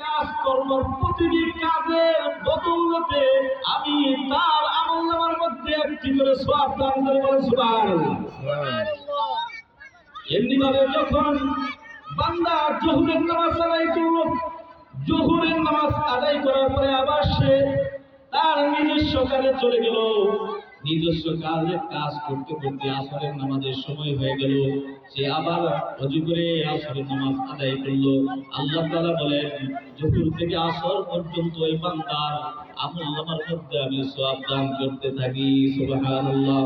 কাজ কর্মর প্রতিটি কাজের বদৌলতে। আমি তার আমল নামার মধ্যে একটি করে সব দান করে বলে সুবহানাল্লাহ। এমনি ভাবে যখন বান্দা জহুরের নামাজ আদায় করল জহুরের নামাজ আদায় করার পরে আবার সে তার নিজস্ব কাজে চলে গেল। নিজস্ব কাজে কাজ করতে করতে আসরের নামাজের সময় হয়ে গেল। সে আবার অজু করে আসরের নামাজ আদায় করল। আল্লাহ তাআলা বলেন জহুর থেকে আসর পর্যন্ত ওই বান্দার আমল নামার মধ্যে আমি সওয়াব দান করতে থাকি। সুবহানাল্লাহ।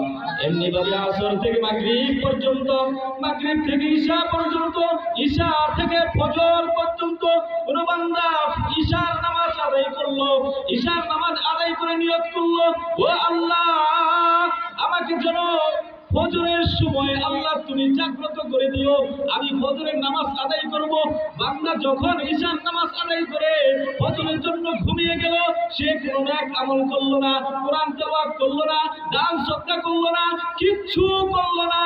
এমনি ভাবে আসর থেকে মাগরিব পর্যন্ত, মাগরিব থেকে ঈশা পর্যন্ত, ঈশা থেকে ফজর পর্যন্ত কোন বান্দা ঈশার নামাজ আদায় করল। ঈশার নামাজ করে নিয়ত করল ও আল্লাহ, আমাকে যেন ফজরের সময় আল্লাহ তুমি জাগ্রত করে দিও। আমি ফজরের নামাজ আদায় করব। বান্দা যখন ঈশার নামাজ আদায় করে ফজরের জন্য ঘুমিয়ে গেল, সে কোনো এক আমল করল না, কোরআন করল না সদকা করল না, কিচ্ছু করল না।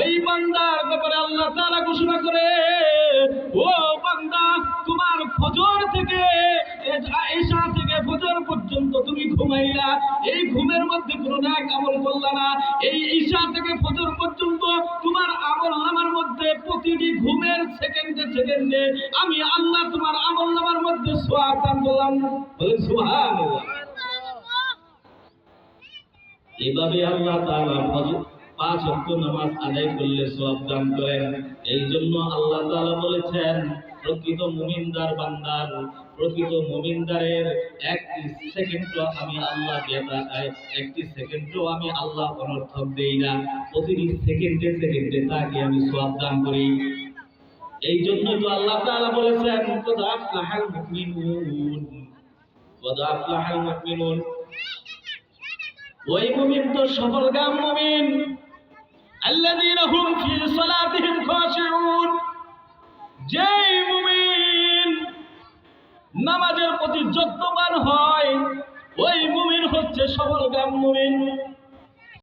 ওই বান্দার ব্যাপারে আল্লাহ তাআলা ঘোষণা করে ঘুমাইলা এই ঘুমের মধ্যে কোনো এক আমল করলা না। এই ঈশা থেকে ফজর পর্যন্ত তোমার আমল নামার মধ্যে প্রতিটি ঘুমের সেকেন্ডে সেকেন্ডে আমি আল্লাহ তোমার আমল নামার মধ্যে সোয়াব দান করলাম। বলে সোহাগ এভাবে আল্লাহ তাআলা ফজর পাঁচ ওয়াক্ত নামাজ আদায় করলে সওয়াব দান করেন। এই জন্য আল্লাহ তাআলা বলেছেন, প্রকৃত মুমিনদার বান্দার, প্রকৃত মুমিনদারের একটি সেকেন্ডও আমি আল্লাহ একটি সেকেন্ডও আমি আল্লাহ অনর্থক দেই না। প্রতিটি সেকেন্ডে সেকেন্ডে তাকে আমি সওয়াব দান করি। এই জন্য তো আল্লাহ তাআলা বলেছেন ওই মুমিন তো সফলকাম মুমিন। আল্লাযীনা হুম ফি সালাতিহিম খাশিউন। যেই মুমিন নামাজের প্রতি যত্নবান হয়, ওই মুমিন হচ্ছে সফলকাম মুমিন।